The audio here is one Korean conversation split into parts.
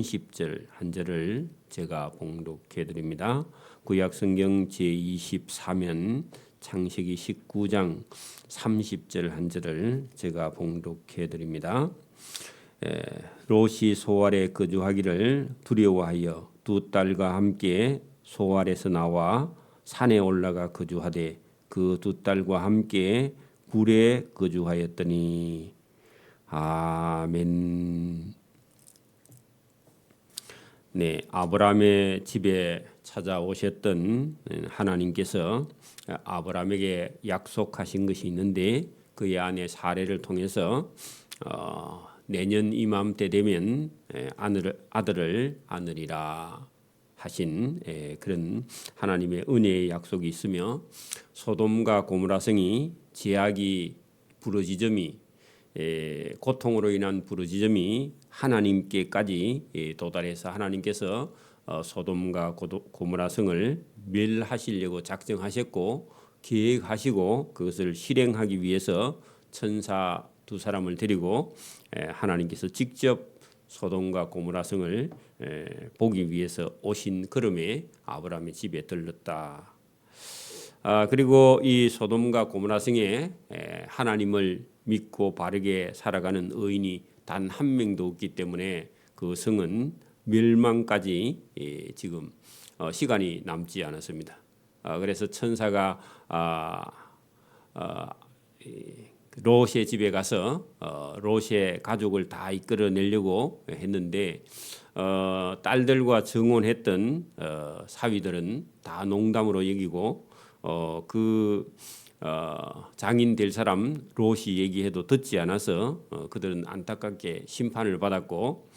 10절 한 절을 제가 봉독해 드립니다. 구약 성경 제24면 창세기 19장 30절 한 절을 제가 봉독해 드립니다. 에, 롯이 소알에 거주하기를 두려워하여 두 딸과 함께 소알에서 나와 산에 올라가 거주하되 그 두 딸과 함께 굴에 거주하였더니 아멘. 네, 아브라함의 집에 찾아오셨던 하나님께서 아브라함에게 약속하신 것이 있는데 그의 아내 사례를 통해서 어, 내년 이맘때 되면 아들, 아들을 안으리라 하신 그런 하나님의 은혜의 약속이 있으며 소돔과 고무라성이 제약이 부러지점이 고통으로 인한 부르짖음이 하나님께까지 도달해서 하나님께서 어, 소돔과 고모라 성을 멸하시려고 작정하셨고 계획하시고 그것을 실행하기 위해서 천사 두 사람을 데리고 하나님께서 직접 소돔과 고모라 성을 보기 위해서 오신 그름에 아브라함의 집에 들렀다. 아, 그리고 이 소돔과 고모라 성에 하나님을 믿고 바르게 살아가는 의인이 단 한 명도 없기 때문에 그 성은 멸망까지 예, 지금 어, 시간이 남지 않았습니다. 아, 그래서 천사가 아, 롯의 집에 가서 어, 롯의 가족을 다 이끌어내려고 했는데 어, 딸들과 정혼했던 사위들은 다 농담으로 여기고 그 어, 장인 될 사람 롯이 얘기해도 듣지 않아서 어, 그들은 안타깝게 심판을 받았고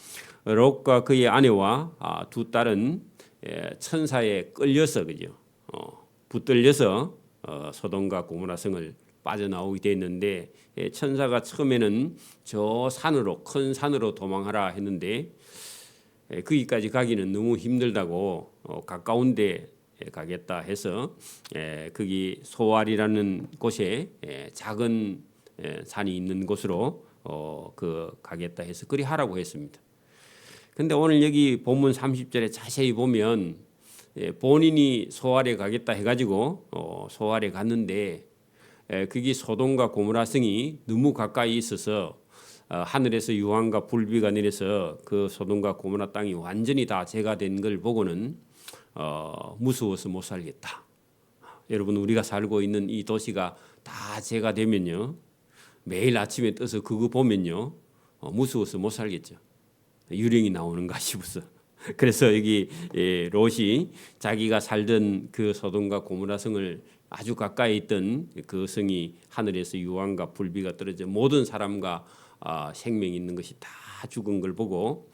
롯과 그의 아내와 아, 두 딸은 예, 천사에 끌려서 그죠? 어, 붙들려서 어, 소돔과 고모라 성을 빠져나오게 됐는데 예, 천사가 처음에는 저 산으로 큰 산으로 도망하라 했는데 예, 거기까지 가기는 너무 힘들다고 어, 가까운데 가겠다 해서 거기 소알이라는 곳에 작은 산이 있는 곳으로 어, 그 가겠다 해서 그리 하라고 했습니다. 근데 오늘 여기 본문 30절에 자세히 보면 본인이 소알에 가겠다 해가지고 어, 소알에 갔는데 그게 소돔과 고모라 성이 너무 가까이 있어서 어, 하늘에서 유황과 불비가 내려서 그 소돔과 고모라 땅이 완전히 다 제가 된 걸 보고는 어, 무서워서 못 살겠다. 여러분 우리가 살고 있는 이 도시가 다 제가 되면요 매일 아침에 떠서 그거 보면요 어, 무서워서 못 살겠죠. 유령이 나오는가 싶어서. 그래서 여기 예, 롯이 자기가 살던 그 소돔과 고모라 성을 아주 가까이 있던 그 성이 하늘에서 유황과 불비가 떨어져 모든 사람과 아, 생명이 있는 것이 다 죽은 걸 보고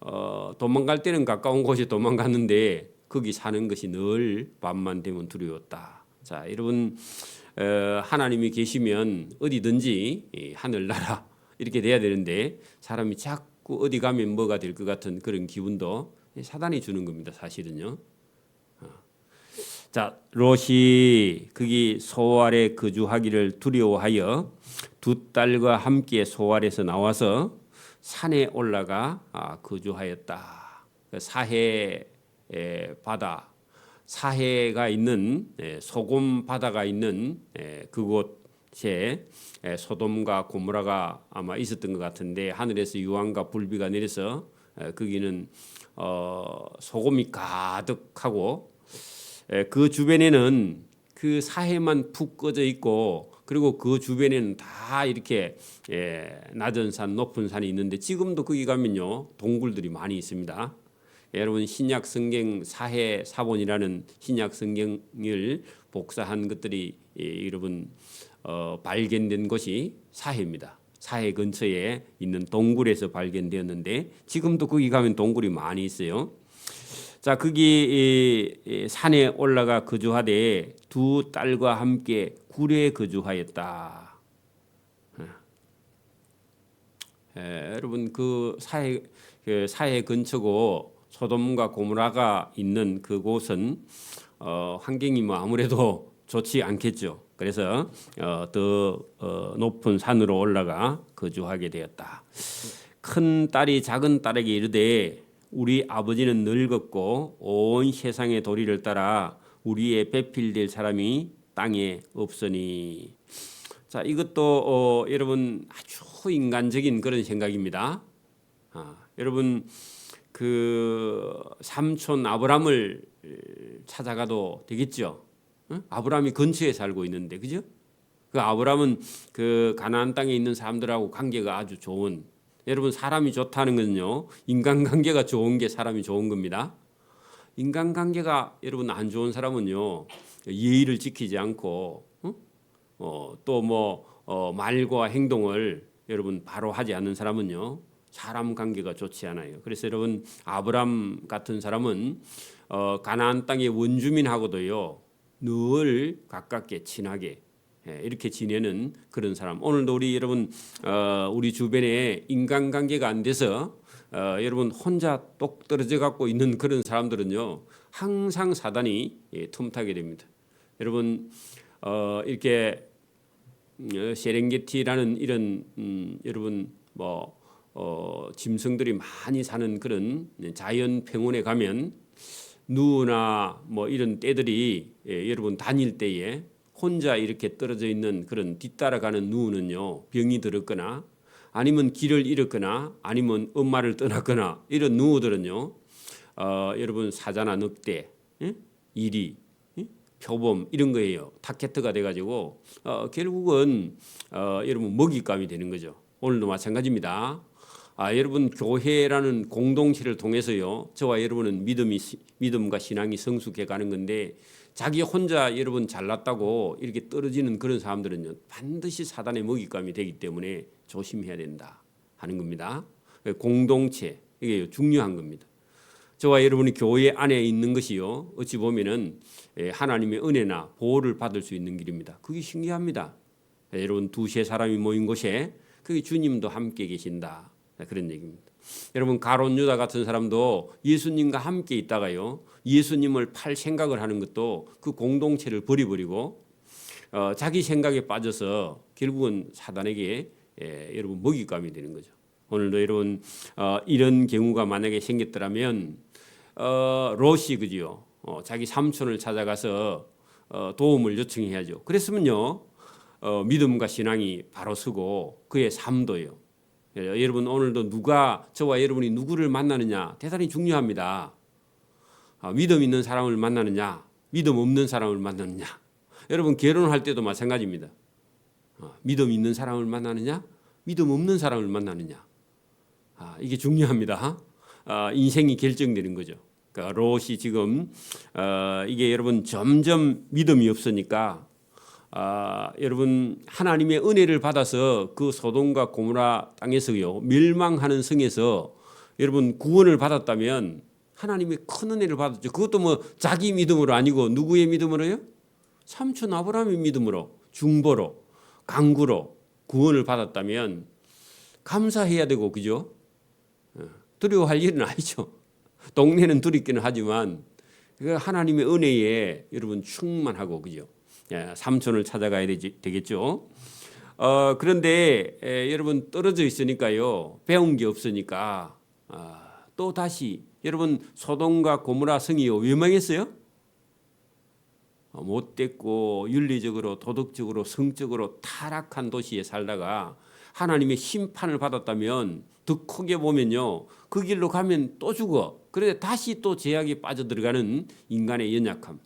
어, 도망갈 때는 가까운 곳에 도망갔는데 거기 사는 것이 늘 밤만 되면 두려웠다. 자, 여러분 어, 하나님이 계시면 어디든지 하늘나라 이렇게 돼야 되는데 사람이 자꾸 어디 가면 뭐가 될 것 같은 그런 기분도 사단이 주는 겁니다. 사실은요. 어. 자, 롯이 거기 소알에 거주하기를 두려워하여 두 딸과 함께 소알에서 나와서 산에 올라가 아, 거주하였다. 그 사해 바다 사해가 있는 소금 바다가 있는 그곳에 소돔과 고모라가 아마 있었던 것 같은데 하늘에서 유황과 불비가 내려서 거기는 어, 소금이 가득하고 그 주변에는 그 사해만 푹 꺼져 있고 그리고 그 주변에는 다 이렇게 낮은 산 높은 산이 있는데 지금도 거기 가면요 동굴들이 많이 있습니다. 여러분 신약 성경 사해 사본이라는 신약 성경을 복사한 것들이 여러분 어, 발견된 곳이 사해입니다. 사해 근처에 있는 동굴에서 발견되었는데 지금도 거기 가면 동굴이 많이 있어요. 자 거기 산에 올라가 거주하되 두 딸과 함께 굴에 거주하였다. 에, 여러분 그 사해 그 사해 근처고 소돔과 고무라가 있는 그곳은 어, 환경이 뭐 아무래도 좋지 않겠죠. 그래서 어, 더 어, 높은 산으로 올라가 거주하게 되었다. 큰 딸이 작은 딸에게 이르되 우리 아버지는 늙었고 온 세상의 도리를 따라 우리의 배필될 사람이 땅에 없으니 자 이것도 어, 여러분 아주 인간적인 그런 생각입니다. 아, 여러분 그 삼촌 아브람을 찾아가도 되겠죠. 응? 아브람이 근처에 살고 있는데 그죠? 그 아브람은 그 가나안 땅에 있는 사람들하고 관계가 아주 좋은 여러분 사람이 좋다는 건요 인간 관계가 좋은 게 사람이 좋은 겁니다. 인간 관계가 여러분 안 좋은 사람은요 예의를 지키지 않고 어, 또뭐 어, 말과 행동을 여러분 바로 하지 않는 사람은요 사람 관계가 좋지 않아요. 그래서 여러분 아브람 같은 사람은 어, 가나안 땅의 원주민하고도요 늘 가깝게 친하게 예, 이렇게 지내는 그런 사람. 오늘도 우리 여러분 어, 우리 주변에 인간 관계가 안 돼서 어, 여러분 혼자 똑 떨어져 갖고 있는 그런 사람들은요 항상 사단이 예, 틈타게 됩니다. 여러분 어, 이렇게 어, 세렝게티라는 이런 음, 여러분 뭐 어, 짐승들이 많이 사는 그런 자연 평원에 가면 누나 뭐 이런 떼들이 예, 여러분 다닐 때에 혼자 이렇게 떨어져 있는 그런 뒤따라가는 누는요 병이 들었거나 아니면 길을 잃었거나 아니면 엄마를 떠났거나 이런 누들은요 어, 여러분 사자나 늑대 예? 이리 예? 표범 이런 거예요 타켓트가 돼가지고 어, 결국은 어, 여러분 먹잇감이 되는 거죠 오늘도 마찬가지입니다 아, 여러분 교회라는 공동체를 통해서요 저와 여러분은 믿음이 믿음과 신앙이 성숙해 가는 건데 자기 혼자 여러분 잘났다고 이렇게 떨어지는 그런 사람들은요 반드시 사단의 먹잇감이 되기 때문에 조심해야 된다 하는 겁니다. 공동체 이게 중요한 겁니다. 저와 여러분이 교회 안에 있는 것이요 어찌 보면은 예, 하나님의 은혜나 보호를 받을 수 있는 길입니다. 그게 신기합니다. 예, 여러분 두세 사람이 모인 곳에 그게 주님도 함께 계신다 그런 얘기입니다. 여러분 가론 유다 같은 사람도 예수님과 함께 있다가요 예수님을 팔 생각을 하는 것도 그 공동체를 버리버리고 어, 자기 생각에 빠져서 결국은 사단에게 예, 여러분 먹잇감이 되는 거죠. 오늘도 여러분 어, 이런 경우가 만약에 생겼더라면 어, 롯이 그지요. 어, 자기 삼촌을 찾아가서 어, 도움을 요청해야죠. 그랬으면요 어, 믿음과 신앙이 바로 서고 그의 삶도요. 예, 여러분 오늘도 누가 저와 여러분이 누구를 만나느냐 대단히 중요합니다. 아, 믿음 있는 사람을 만나느냐, 믿음 없는 사람을 만나느냐. 여러분 결혼할 때도 마찬가지입니다. 아, 믿음 있는 사람을 만나느냐, 믿음 없는 사람을 만나느냐. 아, 이게 중요합니다. 인생이 결정되는 거죠. 그러니까 롯이 지금 어, 이게 여러분 점점 믿음이 없으니까 아, 여러분 하나님의 은혜를 받아서 그 소돔과 고모라 땅에서요 멸망하는 성에서 여러분 구원을 받았다면 하나님의 큰 은혜를 받았죠. 그것도 뭐 자기 믿음으로 아니고 누구의 믿음으로요? 삼촌 아브라함의 믿음으로 중보로 강구로 구원을 받았다면 감사해야 되고 그죠? 어, 두려워할 일은 아니죠. 동네는 두렵기는 하지만 그 하나님의 은혜에 여러분 충만하고 그죠? 예, 삼촌을 찾아가야 되지, 되겠죠. 어, 그런데 에, 여러분 떨어져 있으니까요. 배운 게 없으니까 아, 또 다시 여러분 소돔과 고무라 성이요. 왜 망했어요? 어, 못됐고 윤리적으로 도덕적으로 성적으로 타락한 도시에 살다가 하나님의 심판을 받았다면 더 크게 보면요. 그 길로 가면 또 죽어. 그래 다시 또 제약에 빠져들어가는 인간의 연약함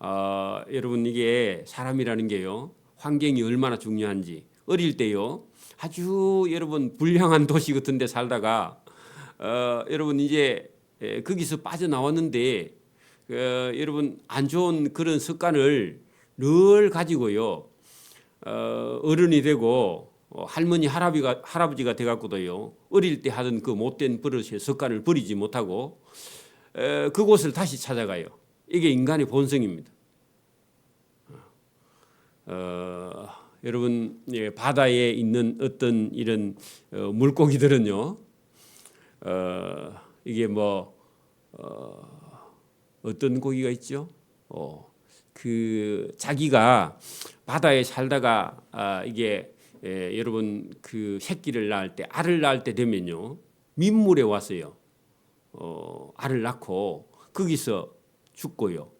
어, 여러분 이게 사람이라는 게요 환경이 얼마나 중요한지 어릴 때요 아주 여러분 불량한 도시 같은데 살다가 어, 여러분 이제 에, 거기서 빠져나왔는데 어, 여러분 안 좋은 그런 습관을 늘 가지고요 어, 어른이 되고 어, 할머니 할아비가 할아버지가 돼갖고도요 어릴 때 하던 그 못된 버릇의 습관을 버리지 못하고 에, 그곳을 다시 찾아가요. 이게 인간의 본성입니다. 어, 여러분 예, 바다에 있는 어떤 이런 어, 물고기들은요 어, 이게 뭐 어, 어떤 고기가 있죠? 어, 그 자기가 바다에 살다가 아, 이게 예, 여러분 그 새끼를 낳을 때 알을 낳을 때 되면요 민물에 왔어요. 어, 알을 낳고 거기서 죽고요.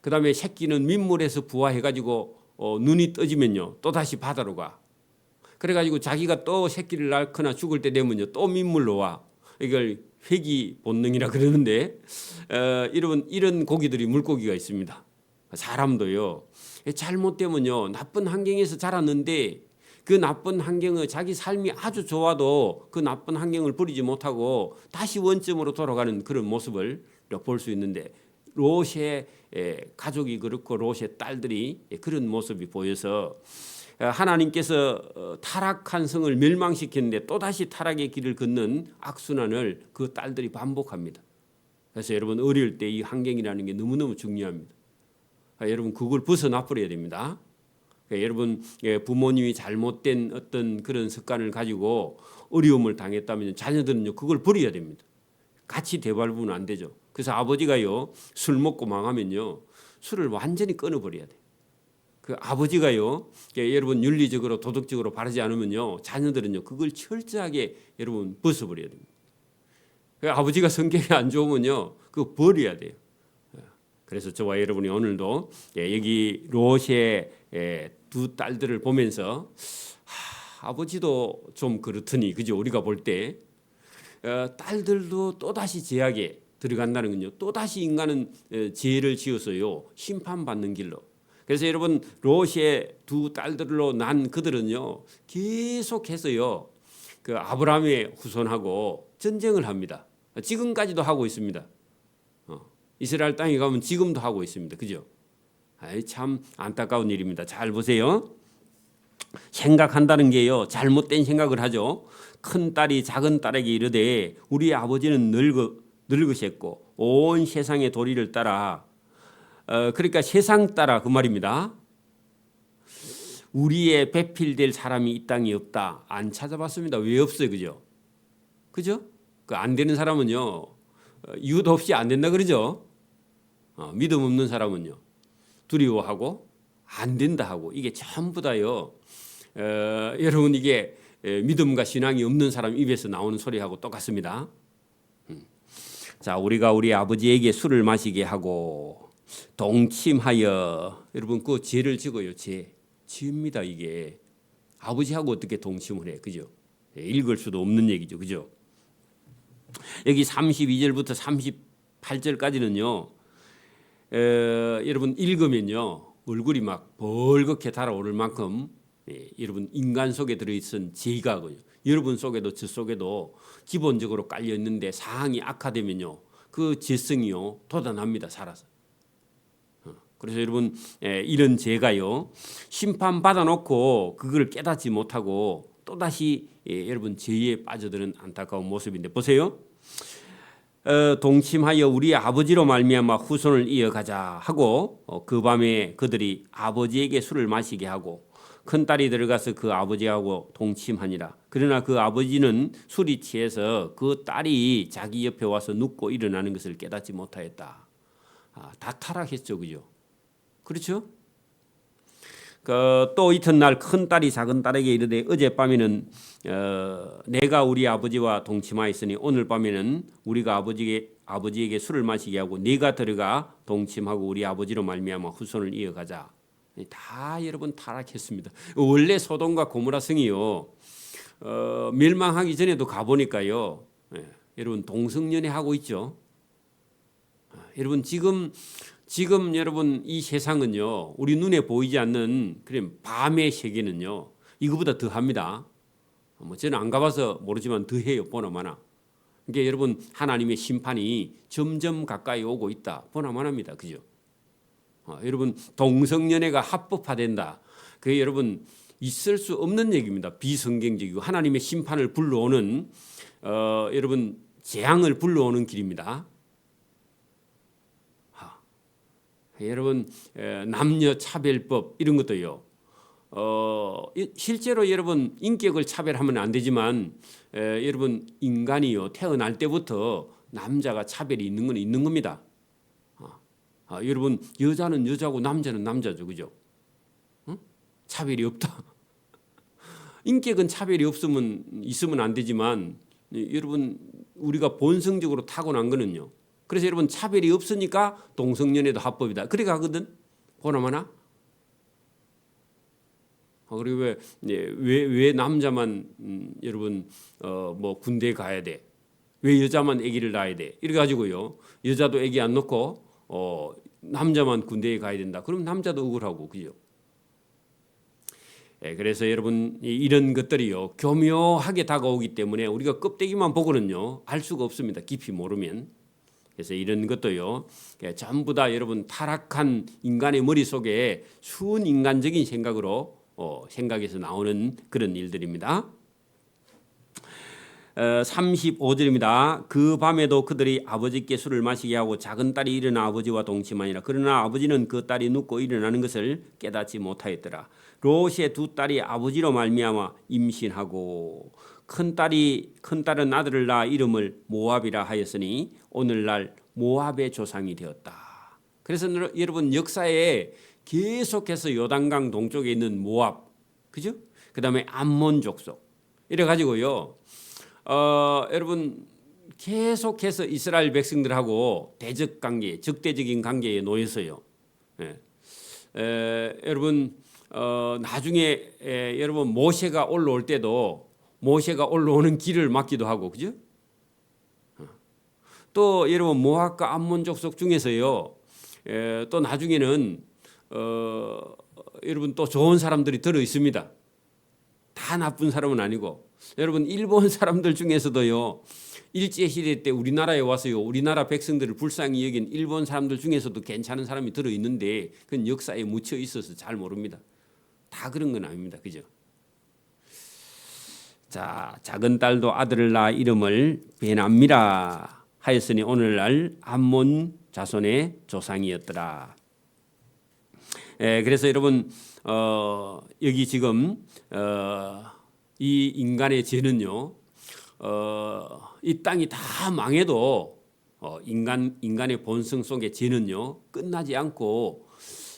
그 다음에 새끼는 민물에서 부화해가지고 어, 눈이 떠지면요 또 다시 바다로 가. 그래가지고 자기가 또 새끼를 낳거나 죽을 때 되면요 또 민물로 와. 이걸 회기 본능이라 그러는데 어, 이런 이런 고기들이 물고기가 있습니다. 사람도요 잘못되면요 나쁜 환경에서 자랐는데 그 나쁜 환경의 자기 삶이 아주 좋아도 그 나쁜 환경을 버리지 못하고 다시 원점으로 돌아가는 그런 모습을 볼 수 있는데 롯의 에, 가족이 그렇고 롯의 딸들이 그런 모습이 보여서 어, 하나님께서 어, 타락한 성을 멸망시켰는데 또 다시 타락의 길을 걷는 악순환을 그 딸들이 반복합니다. 그래서 여러분 어릴 때 이 환경이라는 게 너무너무 중요합니다. 아, 여러분 그걸 벗어나 버려야 됩니다. 그러니까 여러분 예, 부모님이 잘못된 어떤 그런 습관을 가지고 어려움을 당했다면 자녀들은요 그걸 버려야 됩니다. 같이 대발부는 안 되죠. 그래서 아버지가요 술 먹고 망하면요 술을 완전히 끊어버려야 돼. 그 아버지가요 예, 여러분 윤리적으로 도덕적으로 바르지 않으면요 자녀들은요 그걸 철저하게 여러분 벗어버려야 됩니다. 그 아버지가 성격이 안 좋으면요 그거 버려야 돼요. 그래서 저와 여러분이 오늘도 예, 여기 예, 두 딸들을 보면서 하, 아버지도 좀 그렇더니 그죠 우리가 볼때 어, 딸들도 또 다시 제약에 들어간다는 건요 또 다시 인간은 에, 죄를 지어서요 심판받는 길로 그래서 여러분 롯의 두 딸들로 난 그들은요 계속해서요 그 아브라함의 후손하고 전쟁을 합니다 지금까지도 하고 있습니다. 이스라엘 땅에 가면 지금도 하고 있습니다. 그죠? 아이 참 안타까운 일입니다. 잘 보세요. 생각한다는 게요. 잘못된 생각을 하죠. 큰 딸이 작은 딸에게 이르되 우리 아버지는 늙어 늙으셨고 온 세상의 도리를 따라 어, 그러니까 세상 따라 그 말입니다. 우리의 배필될 사람이 이 땅에 없다. 안 찾아봤습니다. 왜 없어요, 그죠? 그죠? 그 안 되는 사람은요 어, 이유도 없이 안 된다 그러죠. 어, 믿음 없는 사람은요 두려워하고 안 된다 하고 이게 전부 다요. 어, 여러분 이게 에, 믿음과 신앙이 없는 사람 입에서 나오는 소리하고 똑같습니다. 음. 자 우리가 우리 아버지에게 술을 마시게 하고 동침하여 여러분 그 죄를 지고요 죄 지입니다 이게 아버지하고 어떻게 동침을 해 그죠? 예, 읽을 수도 없는 얘기죠 그죠? 여기 32절부터 38절까지는요. 에, 여러분 읽으면요 얼굴이 막 벌겋게 달아오를 만큼 예, 여러분 인간 속에 들어있은 죄가고요. 여러분 속에도 저 속에도 기본적으로 깔려 있는데 상황이 악화되면요 그 죄성이요 돋아납니다 살아서. 어, 그래서 여러분 에, 이런 죄가요 심판 받아놓고 그걸 깨닫지 못하고 또 다시 예, 여러분 죄에 빠져드는 안타까운 모습인데 보세요. 어, 동침하여 우리 아버지로 말미암아 후손을 이어가자 하고 어, 그 밤에 그들이 아버지에게 술을 마시게 하고 큰 딸이 들어가서 그 아버지하고 동침하니라. 그러나 그 아버지는 술이 취해서 그 딸이 자기 옆에 와서 눕고 일어나는 것을 깨닫지 못하였다. 아, 다 타락했죠, 그죠? 그렇죠? 그, 또 이튿날 큰 딸이 작은 딸에게 이르되 어젯밤에는 어, 내가 우리 아버지와 동침하였으니 오늘 밤에는 우리가 아버지에게 아버지에게 술을 마시게 하고 네가 들어가 동침하고 우리 아버지로 말미암아 후손을 이어가자. 다 여러분 타락했습니다. 원래 소돔과 고모라 성이요 어, 멸망하기 전에도 가 보니까요. 예, 여러분 동성연애 하고 있죠. 아, 여러분 지금 지금 여러분 이 세상은요 우리 눈에 보이지 않는 그런 밤의 세계는요 이거보다 더합니다. 뭐 저는 안 가봐서 모르지만 더해요 보나마나. 이게 여러분 하나님의 심판이 점점 가까이 오고 있다 보나마나입니다. 그죠? 어, 여러분 동성연애가 합법화된다. 그게 여러분 있을 수 없는 얘기입니다. 비성경적이고 하나님의 심판을 불러오는 어, 여러분 재앙을 불러오는 길입니다. 여러분 남녀 차별법 이런 것도요. 어, 실제로 여러분 인격을 차별하면 안 되지만 에, 여러분 인간이요 태어날 때부터 남자가 차별이 있는 건 있는 겁니다. 아, 아, 여러분 여자는 여자고 남자는 남자죠, 그죠? 응? 차별이 없다. 인격은 차별이 없으면 있으면 안 되지만 여러분 우리가 본성적으로 타고난 거는요. 그래서 여러분 차별이 없으니까 동성연애도 합법이다. 그래 가거든. 보나마나. 어, 그리고 왜, 예, 왜, 왜 남자만 음, 여러분 어, 뭐 군대 에 가야 돼? 왜 여자만 아기를 낳아야 돼? 이래 가지고요. 여자도 아기 안 낳고 어, 남자만 군대에 가야 된다. 그럼 남자도 억울하고 그죠? 예, 그래서 여러분 이- 이런 것들이요 교묘하게 다가오기 때문에 우리가 껍데기만 보고는요 알 수가 없습니다. 깊이 모르면. 그래서 이런 것도요 예, 전부 다 여러분 타락한 인간의 머릿 속에 순 인간적인 생각으로 어, 생각에서 나오는 그런 일들입니다. 어, 35절입니다. 그 밤에도 그들이 아버지께 술을 마시게 하고 작은 딸이 일어나 아버지와 동침하니라. 그러나 아버지는 그 딸이 눕고 일어나는 것을 깨닫지 못하였더라. 롯의 두 딸이 아버지로 말미암아 임신하고 큰 딸이 큰 딸은 아들을 낳아 이름을 모압이라 하였으니 오늘날 모압의 조상이 되었다. 그래서 여러분 역사에 계속해서 요단강 동쪽에 있는 모압, 그죠? 그 다음에 암몬 족속 이래 가지고요. 어, 여러분 계속해서 이스라엘 백성들하고 대적 관계, 적대적인 관계에 놓여서요. 예. 에, 여러분 어, 나중에 에, 여러분 모세가 올라올 때도 모세가 올라오는 길을 막기도 하고 그죠? 어. 또 여러분 모압과 암몬 족속 중에서요. 에, 또 나중에는 어, 여러분 또 좋은 사람들이 들어 있습니다. 다 나쁜 사람은 아니고 여러분 일본 사람들 중에서도요 일제 시대 때 우리나라에 와서요 우리나라 백성들을 불쌍히 여긴 일본 사람들 중에서도 괜찮은 사람이 들어 있는데 그건 역사에 묻혀 있어서 잘 모릅니다. 다 그런 건 아닙니다. 그죠? 자 작은 딸도 아들을 낳아 이름을 베남미라 하였으니 오늘날 암몬 자손의 조상이었더라. 에, 그래서 여러분 어, 여기 지금 어, 이 인간의 죄는요, 어, 이 땅이 다 망해도 어, 인간 인간의 본성 속의 죄는요 끝나지 않고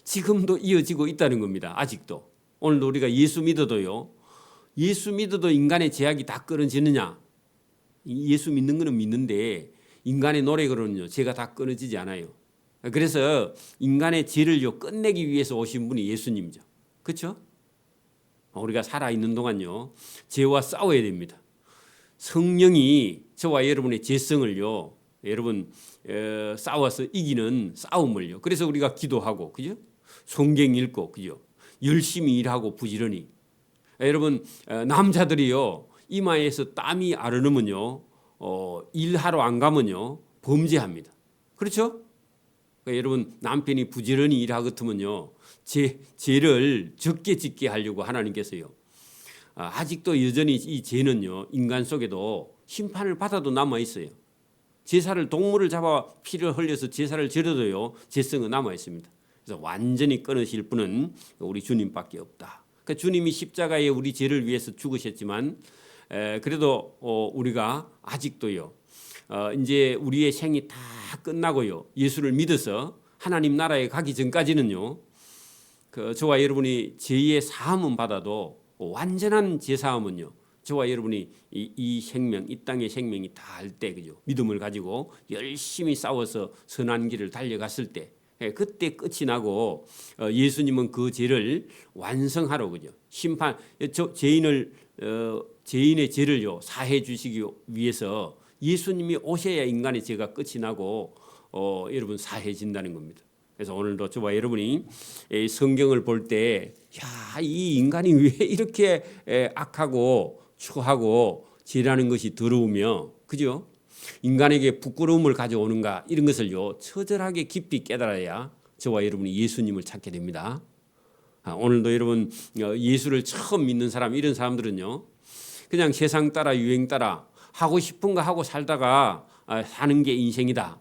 지금도 이어지고 있다는 겁니다. 아직도 오늘 우리가 예수 믿어도요, 예수 믿어도 인간의 죄악이 다 끊어지느냐? 예수 믿는 거는 믿는데 인간의 노력으로는요 죄가 다 끊어지지 않아요. 그래서 인간의 죄를요 끝내기 위해서 오신 분이 예수님이죠. 그렇죠? 우리가 살아 있는 동안요 죄와 싸워야 됩니다. 성령이 저와 여러분의 죄성을요 여러분 에, 싸워서 이기는 싸움을요. 그래서 우리가 기도하고 그죠? 성경 읽고 그죠? 열심히 일하고 부지런히 여러분 에, 남자들이요 이마에서 땀이 아르르면요 어, 일하러 안 가면요 범죄합니다. 그렇죠? 그러니까 여러분 남편이 부지런히 일하거든요. 죄 죄를 적게 짓게 하려고 하나님께서요. 아, 아직도 여전히 이 죄는요 인간 속에도 심판을 받아도 남아 있어요. 제사를 동물을 잡아 피를 흘려서 제사를 지려도요 죄성은 남아 있습니다. 그래서 완전히 끊으실 분은 우리 주님밖에 없다. 그러니까 주님이 십자가에 우리 죄를 위해서 죽으셨지만 에, 그래도 어, 우리가 아직도요. 어, 이제 우리의 생이 다 끝나고요. 예수를 믿어서 하나님 나라에 가기 전까지는요. 그 저와 여러분이 죄의 사함은 받아도 완전한 죄 사함은요. 저와 여러분이 이, 이 생명, 이 땅의 생명이 닿을 때 그죠? 믿음을 가지고 열심히 싸워서 선한 길을 달려갔을 때 예, 그때 끝이 나고 어, 예수님은 그 죄를 완성하러 그죠? 심판 저 죄인을 어, 죄인의 죄를요 사해 주시기 위해서 예수님이 오셔야 인간의 죄가 끝이 나고 어, 여러분 사해진다는 겁니다. 그래서 오늘도 저와 여러분이 이 성경을 볼 때, 야, 이 인간이 왜 이렇게 에, 악하고 추하고 죄라는 것이 더러우며, 그죠? 인간에게 부끄러움을 가져오는가 이런 것을요 처절하게 깊이 깨달아야 저와 여러분이 예수님을 찾게 됩니다. 아, 오늘도 여러분 어, 예수를 처음 믿는 사람 이런 사람들은요 그냥 세상 따라 유행 따라 하고 싶은 거 하고 살다가 아, 사는 게 인생이다.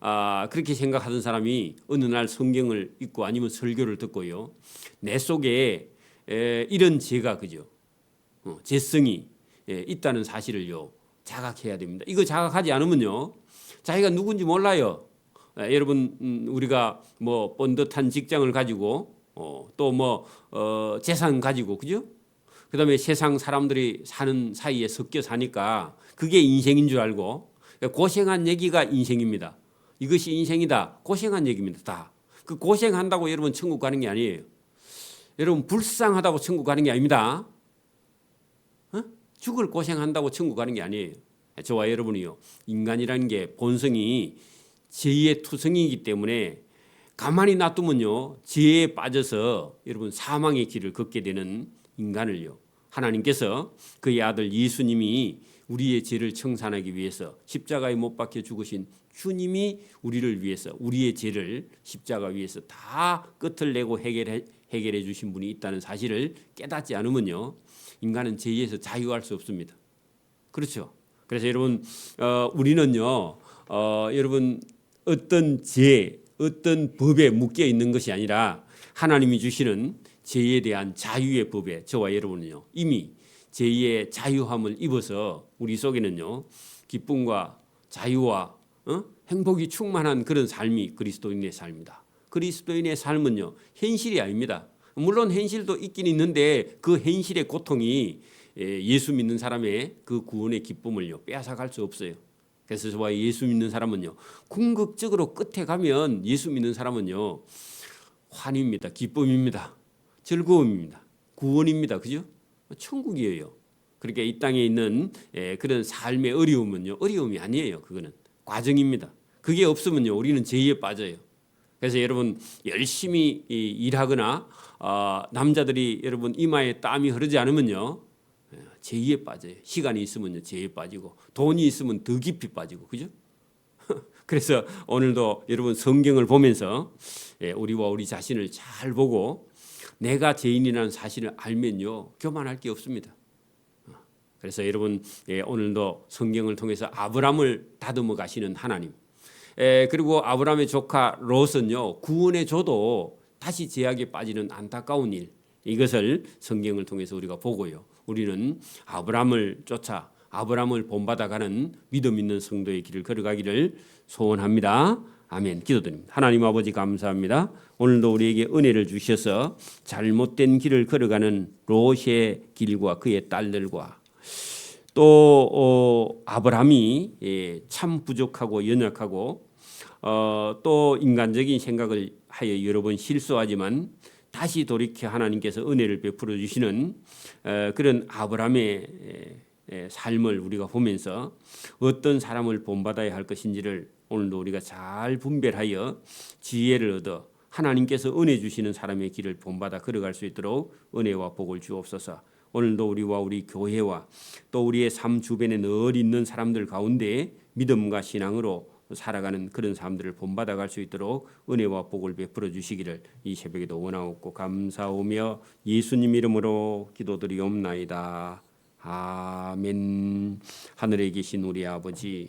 아, 그렇게 생각하던 사람이 어느 날 성경을 읽고 아니면 설교를 듣고요. 내 속에 에, 이런 죄가 그죠. 어, 죄성이 예, 있다는 사실을요. 자각해야 됩니다. 이거 자각하지 않으면요. 자기가 누군지 몰라요. 에, 여러분 음, 우리가 뭐 번듯한 직장을 가지고 어, 또뭐 어, 재산 가지고 그죠? 그다음에 세상 사람들이 사는 사이에 섞여 사니까 그게 인생인 줄 알고 고생한 얘기가 인생입니다. 이것이 인생이다. 고생한 얘기입니다. 다. 그 고생한다고 여러분 천국 가는 게 아니에요. 여러분 불쌍하다고 천국 가는 게 아닙니다. 어? 죽을 고생한다고 천국 가는 게 아니에요. 저와 여러분이요. 인간이라는 게 본성이 죄의 투성이기 때문에 가만히 놔두면요. 죄에 빠져서 여러분 사망의 길을 걷게 되는 인간을요. 하나님께서 그의 아들 예수님이 우리의 죄를 청산하기 위해서 십자가에 못 박혀 죽으신 주님이 우리를 위해서 우리의 죄를 십자가 위에서 다 끝을 내고 해결해 해결해 주신 분이 있다는 사실을 깨닫지 않으면요. 인간은 죄에서 자유할 수 없습니다. 그렇죠. 그래서 여러분 어, 우리는요. 어, 여러분 어떤 죄, 어떤 법에 묶여 있는 것이 아니라 하나님이 주시는 죄에 대한 자유의 법에 저와 여러분은요. 이미 죄의 자유함을 입어서 우리 속에는요. 기쁨과 자유와 어? 행복이 충만한 그런 삶이 그리스도인의 삶이다. 그리스도인의 삶은요. 현실이 아닙니다. 물론 현실도 있긴 있는데 그 현실의 고통이 예, 예수 믿는 사람의 그 구원의 기쁨을요. 빼앗아갈 수 없어요. 그래서 저와 예수 믿는 사람은요. 궁극적으로 끝에 가면 예수 믿는 사람은요. 환입니다. 기쁨입니다. 즐거움입니다. 구원입니다. 그죠? 천국이에요. 그렇게 이 땅에 있는 예, 그런 삶의 어려움은요. 어려움이 아니에요. 그거는 과정입니다. 그게 없으면요. 우리는 죄에 빠져요. 그래서 여러분 열심히 이, 일하거나 어, 남자들이 여러분 이마에 땀이 흐르지 않으면요. 예, 죄에 빠져요. 시간이 있으면요. 죄에 빠지고 돈이 있으면 더 깊이 빠지고. 그죠? 그래서 오늘도 여러분 성경을 보면서 예, 우리와 우리 자신을 잘 보고 내가 죄인이라는 사실을 알면요 교만할 게 없습니다. 어, 그래서 여러분 예, 오늘도 성경을 통해서 아브람을 다듬어 가시는 하나님. 예, 그리고 아브람의 조카 롯은요 구원해 줘도 다시 제약에 빠지는 안타까운 일 이것을 성경을 통해서 우리가 보고요. 우리는 아브람을 쫓아 아브람을 본받아가는 믿음 있는 성도의 길을 걸어가기를 소원합니다. 아멘. 기도드립니다. 하나님 아버지 감사합니다. 오늘도 우리에게 은혜를 주셔서 잘못된 길을 걸어가는 롯의 길과 그의 딸들과 또 어, 아브라함이 예, 참 부족하고 연약하고 어, 또 인간적인 생각을 하여 여러 번 실수하지만 다시 돌이켜 하나님께서 은혜를 베풀어 주시는 어, 그런 아브라함의 에, 에, 삶을 우리가 보면서 어떤 사람을 본받아야 할 것인지를 오늘도 우리가 잘 분별하여 지혜를 얻어 하나님께서 은혜 주시는 사람의 길을 본받아 걸어갈 수 있도록 은혜와 복을 주옵소서. 오늘도 우리와 우리 교회와 또 우리의 삶 주변에 늘 있는 사람들 가운데 믿음과 신앙으로 살아가는 그런 사람들을 본받아 갈 수 있도록 은혜와 복을 베풀어 주시기를 이 새벽에도 원하옵고 감사오며 예수님 이름으로 기도드리옵나이다. 아멘. 하늘에 계신 우리 아버지